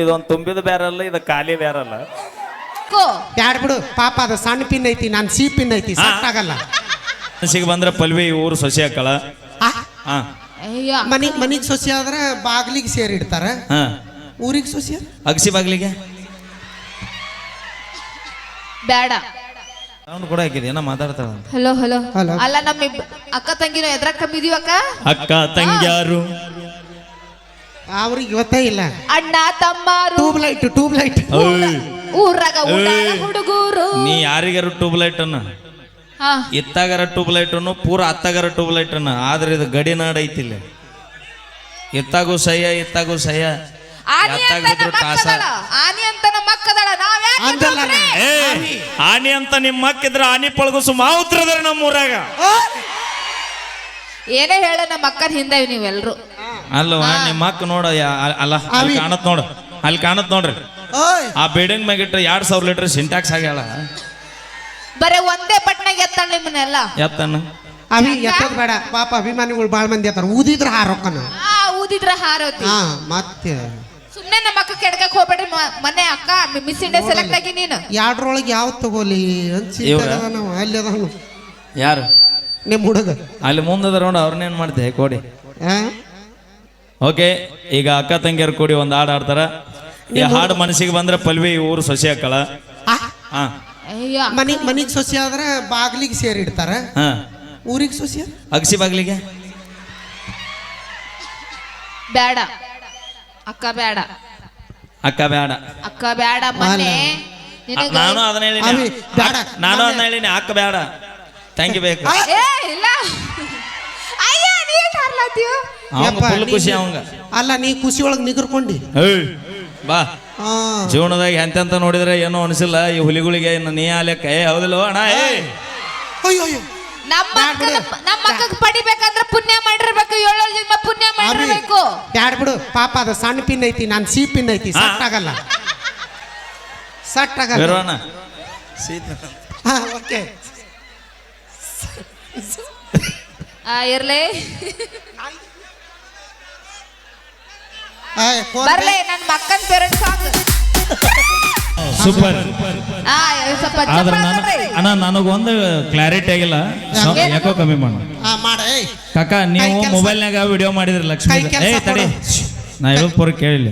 ಇದೊಂದು ತುಂಬಿದ ಬ್ಯಾರಲ್ಲ ಇದು ಖಾಲಿ ಬ್ಯಾರಲ್ಲ. ಬ್ಯಾಡ್ ಬಿಡು ಪಾಪ ಅದು ಸಣ್ಣ ಪಿನ್ ಐತಿ ನಾನು ಸಿ ಪಿನ್ ಐತಿ ಸೆಟ್ ಆಗಲ್ಲ ಮನಸ್ಸಿಗೆ ಬಂದ್ರೆ ಪಲ್ವಿ ಊರು ಸೊಸೆ ಹಾಕಳ ಹಾ. ಅಯ್ಯ. ಮನಿಗ್ ಮನಿಗ್ ಸೊಸಿ ಆದ್ರೆ ಬಾಗ್ಲಿಗೆ ಸೇರಿ ಇಡ್ತಾರ ಹಾ. ಊರಿಗೆ ಸೊಸಿ? ಅಗಸಿ ಬಾಗ್ಲಿಗೆ? ಬೇಡ ಅವನು ಕೂಡ ಹಾಕಿದೆ ಏನೋ ಮಾತಾಡ್ತಾಳ ಹಲೋ ಹಲೋ Hello. ಅಲ್ಲ ನಮ್ಮ ಅಕ್ಕ ತಂಗಿನ ಎದ್ರಕ್ಕ ಬಿದ್ದೀವಕ್ಕ? ಅಕ್ಕ ಅಕ್ಕ ತಂಗ್ಯಾರು. ಅವ್ರಿಗೆ ಗೊತ್ತೇ ಇಲ್ಲ. ಅಣ್ಣ ತಮ್ಮರು. ಟ್ಯೂಬ್ ಲೈಟ್ ಟ್ಯೂಬ್ ಲೈಟ್ ಊರಾಗ ಉಡಾಳ ಹುಡುಗರು. ನೀ ಯಾರಿಗಾರ ಟ್ಯೂಬ್ ಲೈಟ್ ಅನ್ನ? ಹಾ. ಇತ್ತಾಗರ ಟ್ಯೂಬ್ ಲೈಟ್ ಅನ್ನು ಪೂರ ಅತ್ತಾಗಾರ ಟ್ಯೂಬ್ ಲೈಟ್ ಅನ್ನ. ಆದ್ರೆ ಇದು ಗಡಿ ನಾಡ ಐತಿಲ್ಲ ಇತ್ತಾಗೂ ಸಹ್ಯ ಇತ್ತಾಗೂ ಸಹ್ಯ. ಆನಿ ಅಂತ ಎತ್ತಾಗಿದ್ರು ನಮ್ಮ ತಾಸ ಅಕ್ಕದಳ. ಆನಿ ಅಂತ ನಮ್ಮ ಅಂದಲ್ಲ ಏ ಆನಿ ಅಂತ ನಿಮ್ಮ ಹಾಕಿದ್ರೆ ಆನಿ ಪಳಗುಸು ಮಾವುತ್ರದ್ರ ನಮ್ಮ ಊರಾಗ ಏನೇ ಹೇಳ ನಮ್ಮ ಅಕ್ಕನ ಹಿಂದೆ ನೀವೆಲ್ರು. ಅಲ್ವಾ ನಿಮ್ಮ ಅಕ್ಕ ನೋಡ ಯಾ- ಅಲ್ಲ ಅಲ್ಲಿ. ಕಾಣತ್ ನೋಡು ಅಲ್ಲಿ ಕಾಣತ್ ನೋಡ್ರಿ. ಆ ಬಿಲ್ಡಿಂಗ್ ಮ್ಯಾಗ ಇಟ್ಟರೆ ಎರಡ್ ಸಾವಿರ ಲೀಟರ್ ಸಿಂಟ್ಯಾಕ್ಸ್ ಆಗ್ಯಾಳ. ಬರೇ ಒಂದೇ ಪಟ್ನಾಗ ಎತ್ತಾಳ ನಿಮ್ಮನ್ನೆಲ್ಲ. ಎತ್ತಣ್ಣ? ಅವಿ ಎತ್ತದ್ ಬೇಡ. ಪಾಪ ಅಭಿಮಾನಿಗಳು ಬಾಳ್ ಮಂದಿ ಎತ್ತಾರ. ಊದಿದ್ರ ಹಾರೊಕ್ಕನ ಆ ಊದಿದ್ರ ಹಾರೋತಿ. ಹಾ ಮತ್ತೆ. ಸುಮ್ಮನೆ ನಮ್ಮ ಅಕ್ಕ ಕೆಡ್ಕಕ್ ಹೋಗ್ಬೇಡ್ರಿ. ಮ- ಮೊನ್ನೆ ಅಕ್ಕ ಮಿಸ್ ಇಂಡಿಯಾ ಸೆಲೆಕ್ಟ್ ಆಗಿ ನೀನು. ಎರಡ್ರೊಳಗೆ ಯಾವ ತಗೋಲಿ ಅಂತ? ನಾವು. ಅಲ್ಲಿ ಅದಾನು ಯಾರು? ನಿಮ್ಮ ಹುಡುಗ? ಅಲ್ಲಿ ಮುಂದದ ತರೋಣ ಅವ್ರನ್ನೇನ್ ಮಾಡ್ತೆ? ಕೊಡಿ? ಓಕೆ ಈಗ ಅಕ್ಕ ತಂಗಿಯರು ಕೂಡಿ ಒಂದು ಹಾಡು ಆಡ್ತಾರ ಈ ಹಾಡು ಮನಸ್ಸಿಗೆ ಬಂದ್ರೆ ಪಲ್ವಿ ಊರು ಸೊಸೆ ಹಾಕಳ ಆ, ಹಾ. ಅಯ್ಯ. ಮನಿಗ್ ಸೊಸಿ ಆದ್ರೆ ಬಾಗ್ಲಿಗೆ ಸೇರಿ ಇಡ್ತಾರ ಹಾ. ಊರಿಗೆ ಸೊಸಿ ಅಗಸಿ ಬಾಗ್ಲಿಗೆ? ಬೇಡ. ಅಕ್ಕ ಬೇಡ. ಅಕ್ಕ ಬೇಡ. ಅಕ್ಕ ಬೇಡ ಮೊನ್ನೆ ನಾನು ಅದನ್ನ ಹೇಳಿನಿ. ನಾನು ಅದನ್ನ ಹೇಳಿನಿ. ಅಕ್ಕ ಬೇಡ. ತಂಗಿ ಬೇಕು. ಏ ಇಲ್ಲ. ಅಯ್ಯ ನೀ ಕಾರ್ಲಾತೀವ ಅವಂಗ ಯಪ್ಪ, ಫುಲ್ ನೀ- ಖುಷಿ ಅವಂಗ. ಅಲ್ಲ ನೀ ಖುಷಿ ಒಳಗೆ ನಿಗರ್ಕೊಂಡಿ. ಏಯ್ ಬಾ. ಆ, ಜೀವನದಾಗ ಎಂತೆಂತ ನೋಡಿದ್ರೆ ಏನೋ ಅನಿಸಿಲ್ಲ. ಈ ಹುಲಿಗಳಿಗೆ ಇನ್ನು ನೀ ಆಲೆಕ್ಕ ಏ ಹೌದಿಲ್ಲ ಅಣ್ಣ? ಏ ಅಯ್ಯೋ ಅಯ್ಯೋ. ನಮ್ಮ ಅಕ್ಕನ ನಮ್ಮ ಅಕ್ಕಗ್ ಪಡಿಬೇಕಂದ್ರ ಪುಣ್ಯ ಮಾಡಿರ್ಬೇಕು ಏಳು ಜನ್ಮ ಪುಣ್ಯ ಅವಿ, ಮಾಡಿರ್ಬೇಕು. ಬ್ಯಾಡ್ ಬಿಡು. ಪಾಪ ಅದು ಸಣ್ಣ ಪಿನ್ ಐತಿ ನಾನು ಸಿ ಪಿನ್ ಐತಿ. ಸಟ್ ಆಗಲ್ಲ. ಸಟ್ ಆಗಲ್ಲ. ಬರೋಣ ಹಾ ಓಕೆ. ಆ ಇರ್ಲಿ. ಬರ್ಲಿ ನನ್ನ ಮಕ್ಕನ್ ಪೇರೆಂಟ್ ಸಾಂಗ್ ಸೂಪರ್. ಆ ಸ್ವಲ್ಪ ಆದ್ರೆ ನಾನು ಕೊಡ್ರಿ. ಅಣ್ಣ ನನಗೊಂದು ಕ್ಲಾರಿಟಿ ಆಗಿಲ್ಲ. ಯಾಕೋ ಕಮ್ಮಿ ಮಾಡು. ಕಾಕ ನೀವು ಮೊಬೈಲ್ನಾಗ ವಿಡಿಯೋ ಮಾಡಿದ್ರಿ ಲಕ್ಷ್ಮಿ ಏ ತಡಿ. ನಾ ಹೇಳ ಪೂರ ಕೇಳಿಲ್ಲ.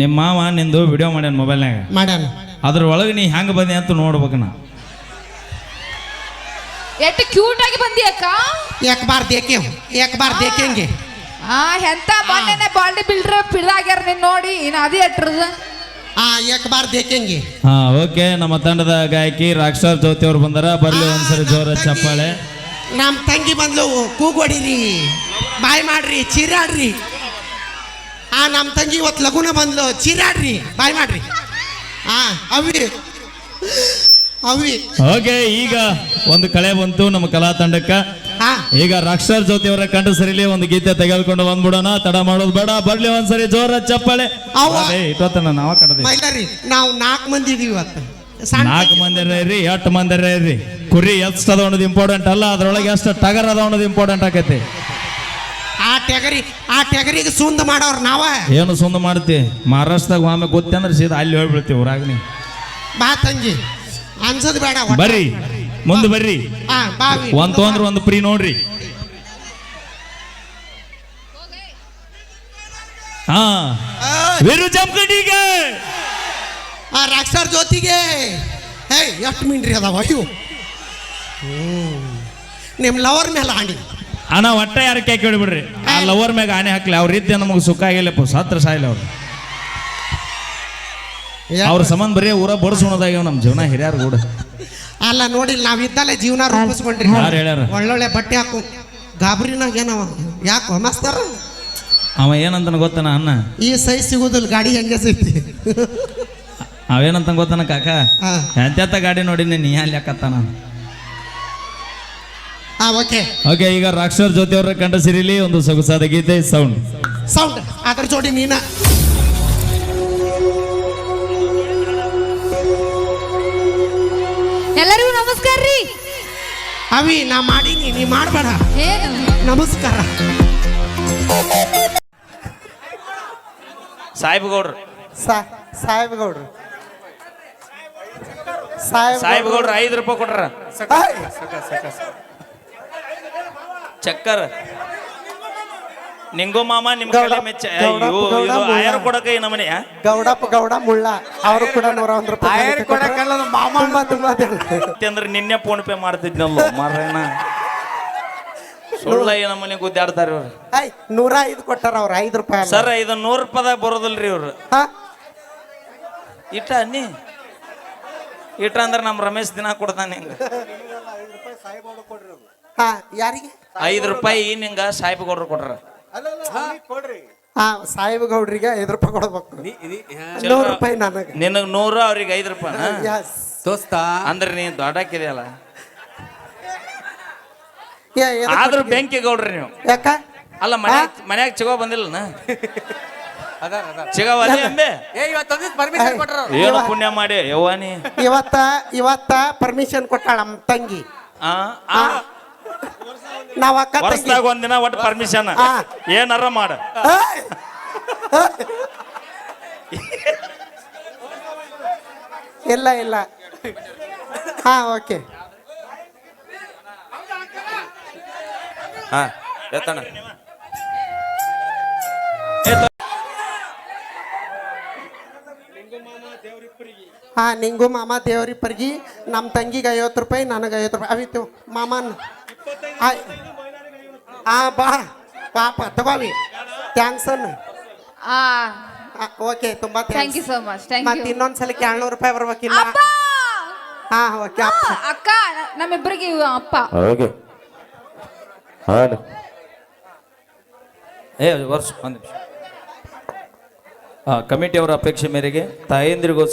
ನಿಮ್ಮ ಮಾವ ನಿಂದು ವಿಡಿಯೋ ಮಾಡ್ಯಾನ ಮೊಬೈಲ್ನಾಗ ಮಾಡ್ಯಾನ. ಅದ್ರ ಒಳಗೆ ನೀ ಹೆಂಗ್ ಬಂದಿ ಅಂತ ನೋಡ್ಬೇಕು ನಾ. ಎಷ್ಟು ಕ್ಯೂಟ್ ಆಗಿ ಬಂದಿ ಅಕ್ಕ? ಏಕ್ ಬಾರ್ ದೇಕೆ? ಏಕ್ ಬಾರ್ ದೇಕೆಂಗೆ ಆ. ಎಂತ ಮೊನ್ನೆ ಬಾಡಿ ಬಿಲ್ಡರ್ ಪಿಳ್ಳಾಗ್ಯಾರ ನೀನ್ ನೋಡಿ ಇನ್ನು ಅದೇ ಎಟ್ರದ? ಆ ಏಕ್ ಬಾರ್ ದೇಕೆಂಗೆ ಹಾ ಓಕೆ ನಮ್ಮ ತಂಡದ ಗಾಯಕಿ ರಾಕ್ಷಸ ಜ್ಯೋತಿ ಅವ್ರು ಬಂದಾರ. ಬರ್ಲಿ ಒಂದ್ಸರಿ ಜೋರ ಚಪ್ಪಾಳೆ. ನಮ್ಮ ತಂಗಿ ಬಂದ್ಲು ಕೂಗೊಡಿರಿ ಬಾಯ್ ಮಾಡ್ರಿ ಚೀರಾಡ್ರಿ. ಆ ನಮ್ಮ ತಂಗಿ ಇವತ್ತು ಲಗುನ ಬಂದ್ಲು ಚೀರಾಡ್ರಿ ಬಾಯ್ ಮಾಡ್ರಿ. ಹಾ ಅವಿ. ಓಕೆ ಈಗ ಒಂದು ಕಳೆ ಬಂತು ನಮ್ಮ ಕಲಾ ತಂಡಕ್ಕ. ಈಗ ರಕ್ಷರ್ ಜ್ಯೋತಿ ಅವರ ಕಂಡ ಸರಿಲಿ ಒಂದು ಗೀತೆ ತೆಗೆದುಕೊಂಡು ಬಂದ್ಬಿಡೋಣ. ತಡ ಮಾಡೋದು ಬೇಡ ಬರ್ಲಿ ಒಂದ್ಸರಿ ಜೋರ ಚಪ್ಪಳೆ. ಇಟ್ಟೊತ್ತನ ನಾವ ಕಡದೆ ಮೈಲಾರಿ ನಾವು ನಾಲ್ಕು ಮಂದಿ ಇದೀವಿ ನಾಲ್ಕು ಮಂದಿ ಇರ್ರಿ ಎಷ್ಟು ಮಂದಿ ಕುರಿ ಎಷ್ಟ್ ಅದ ಅನ್ನೋದು ಇಂಪಾರ್ಟೆಂಟ್ ಅಲ್ಲ ಅದ್ರೊಳಗೆ ಎಷ್ಟು ಟಗರ್ ಅದ ಅನ್ನೋದು ಇಂಪಾರ್ಟೆಂಟ್ ಆಕೈತಿ. ಆ ಟೆಗರಿ ಆ ಟೆಗರಿಗೆ ಸುಂದ ಮಾಡೋರು ನಾವ. ಏನು ಸುಂದ ಮಾಡ್ತಿ? ಮಹಾರಾಷ್ಟ್ರದಾಗ ಒಮ್ಮೆ ಗೊತ್ತಂದ್ರೆ ಸೀದಾ ಅಲ್ಲಿ ಹೋಗ್ಬಿಡ್ತೀವಿ ಊರಾಗ ನೀ ಬಾ ತಂಗಿ. ಅನ್ಸದ್ ಬೇಡ ಒಟ್ಟ. ಬರ್ರಿ ಮುಂದೆ ಬರ್ರಿ. ಆ, ಬಾವಿ ಒಂದ್ ತೊಂದ್ರೆ ಒಂದು ಪ್ರೀ ನೋಡ್ರಿ. ಹಾ. ವೀರು ಜಂಕಡಿಗೆ ಆ ರಾಕ್ಷರ್ ಜೊತೆಗೆ. ಹೇ ಎಷ್ಟು ಮಿಂಡ್ರಿ ಅದಾವ ಅಯ್ಯೋ. ನಿಮ್ಮ ಲವರ್ ಮೇಲೆ ಆಂಡಿ ಅಣ್ಣ ಒಟ್ಟ ಯಾರ ಕೇಕ್ ಹೇಳ್ಬಿಡ್ರಿ ಆ ಲವರ್ ಮ್ಯಾಗ ಆನೆ ಹಾಕ್ಲಿ ಅವ್ರ ರೀತಿ ನಮಗೆ ಸುಖ ಆಗಿಲ್ಲಪ್ಪ ಸತ್ರ ಸಾಯಿಲ್ಲ ಅವ್ರು. ಅವ್ರ ಸಂಬಂಧ ಬರೀ ಊರ ಬಡಿಸೋಣದಾಗ ನಮ್ಮ ಜೀವನ ಹಿರಿಯರು ಕೂಡ ಅಲ್ಲ ನೋಡಿ ನಾವಿದ್ದಲ್ಲೇ ಜೀವನ ರೂಪಿಸ್ಕೊಂಡ್ರಿ. ಯಾರು ಹೇಳ್ಯಾರ? ಒಳ್ಳೊಳ್ಳೆ ಬಟ್ಟೆ ಹಾಕು. ಗಾಬರಿನಾಗ ಏನವ? ಯಾಕೋ ಮಸ್ತಾರ ಅವ ಏನಂತನ ಗೊತ್ತಾನ ಅನ್ನ ಈ ಸೈಜ್ ಸಿಗೋದಿಲ್ಲ ಗಾಡಿ ಹೆಂಗೆ ಸಿಗ್ತಿ? ಅವೇನಂತ ಗೊತ್ತಾನ ಕಾಕ? ಎಂತ ಗಾಡಿ ನೋಡಿ ನೀ ಅಲ್ಲಿ ಯಾಕತ್ತಾನ ಆ ಓಕೆ. ಓಕೆ ಈಗ ರಾಕ್ಷರ್ ಜೊತೆ ಅವರ ಕಂಡ ಸಿರಿಲಿ ಒಂದು ಸೊಗಸಾದ ಗೀತೆ ಸೌಂಡ್ ಸೌಂಡ್ ಅದ್ರ ಜೋಡಿ ನೀನ ನಮಸ್ಕಾರ ರೀ. ಅವಿ ನಾ ಮಾಡೀನಿ ನೀ ಮಾಡಬೇಡ. ಏನು? ನಮಸ್ಕಾರ. ಸಾಹೇಬ್ ಗೌಡ್ರು ಸಾಹೇಬ್ ಗೌಡ್ರು ಸಾಹೇಬ್ ಗೌಡ್ರು ಐದು ರೂಪಾಯಿ ಕೊಟ್ರ. ಚಕ್ಕರ್. ನಿಂಗೋ ಮಾಮ ನಿಮ್ ಕಡೆ ಮೆಚ್ಚ ಅಯ್ಯೋ ಇದು ಆಯರ್ ಕೊಡಕ ಈ ನಮನೆ ಗೌಡಪ್ಪ ಗೌಡ ಮುಳ್ಳ. ಅವರು ಕೂಡ ನೂರ ಒಂದ್ ರೂಪಾಯಿ ಆಯರ್ ಕೊಡಕ ಕೊಟ್ರು. ಕೊಡಕ್ಕಲ್ಲ, ಮಾಮ. ತುಂಬಾ ತುಂಬಾ ಅಂದ್ರೆ ನಿನ್ನೆ ಫೋನ್ ಪೇ ಮಾಡ್ತಿದ್ನಲ್ಲ ಮಾರೇನ ಸುಳ್ಳ ಈ ನಮನೆ ಗುದ್ದಾಡ್ತಾರೆ ಇವ್ರು. ಐ ನೂರ ಐದು ಕೊಟ್ಟಾರ ಅವ್ರು ಐದು ರೂಪಾಯಿ. ಸರ್ ಇದು ನೂರು ರೂಪಾಯಿದಾಗ ಬರೋದಿಲ್ರಿ ಇವ್ರು. ಹಾ? ಇಟ್ಟ ಅನ್ನಿ. ಇಟ್ಟ ಅಂದ್ರೆ ನಮ್ಮ ರಮೇಶ್ ದಿನ ಕೊಡ್ತಾನೆ ಹಿಂಗ. ಹಾ ಯಾರಿಗೆ? ಐದು ರೂಪಾಯಿ ನಿಂಗ ಸಾಹೇಬ್ಗೌಡ್ರು ಕೊಟ್ರ. ಹಾ ಸಾಹೇಬ್ ಗೌಡ್ರಿಗೆ ಐದು ರೂಪಾಯಿ ಕೊಡ್ಬೇಕು. ನೂರು ರೂಪಾಯಿ ನನಗೆ. ನಿನಗೆ ನೂರ ಅವ್ರಿಗೆ ಐದು ರೂಪಾಯಿ ಯಸ್ ದೋಸ್ತ ಅಂದ್ರೆ ನೀ ದೊಡ್ಡಕ್ಕಿದೆಯಲ್ಲ ಆದ್ರೂ? ಬೆಂಕಿ ಗೌಡ್ರಿ ನೀವು. ಯಾಕ? ಅಲ್ಲ ಮನೆ ಮನ್ಯಾಗ ಚಿಗೋ ಬಂದಿಲ್ಲ ಅಂಬೆ? ಪರ್ಮಿಷನ್ ಏನು ಪುಣ್ಯ ಮಾಡಿ ಯವ್ವಾನಿ ಇವತ್ತ ಇವತ್ತ ಪರ್ಮಿಷನ್ ಕೊಟ್ಟಾಳ ನಮ್ಮ ತಂಗಿ. ಆ ಆ, ನಾವ್ ಅಕ್ಕ ತಂಗಿ. ವರ್ಷದಾಗ ಒಂದಿನ ಒಟ್ಟು ಪರ್ಮಿಷನ್ ಆ. ಏನಾರ ಮಾಡ. ಏಯ್! ಇಲ್ಲ ಇಲ್ಲ. ಹಾ ಓಕೆ. ಹಾ ಎತ್ತಣ ಹಾ ನಿಂಗು ಮಾಮ ದೇವ್ರಿಬ್ಬರಿಗೆ. ನಮ್ಮ ತಂಗಿಗೆ ಐವತ್ತು ರೂಪಾಯಿ ನನಗೆ ಐವತ್ತು ರೂಪಾಯಿ. ಅವಿತು ಮಾಮನ್. ಆಯ್ ಹಾ ಬಾ. ಪಾಪ ತಗೋವಿ ಥ್ಯಾಂಕ್ಸ್ ಅನ್ನು. ಆ. ಓಕೆ ತುಂಬಾ thank you so much thank ಮತ್ತೆ ಇನ್ನೊಂದು ಇನ್ನೊಂದ್ಸಲ ಏಳ್ನೂರು ರೂಪಾಯಿ ಬರ್ಬೇಕಿಲ್ಲ. ಅಪ್ಪ! ಹಾ ಓಕೆ ಆ, ಅಕ್ಕ ನಮ್ಮಿಬ್ಬರಿಗೆ ಅಪ್ಪ. ಓಕೆ ಹಾಡು ಏ ವರ್ಷ ಒಂದು ನಿಮಿಷ. ಕಮಿಟಿಯವರ ಅಪೇಕ್ಷೆ ಮೇರೆಗೆ ತಾಯಂದಿರಿಗೋಸ್ಕರ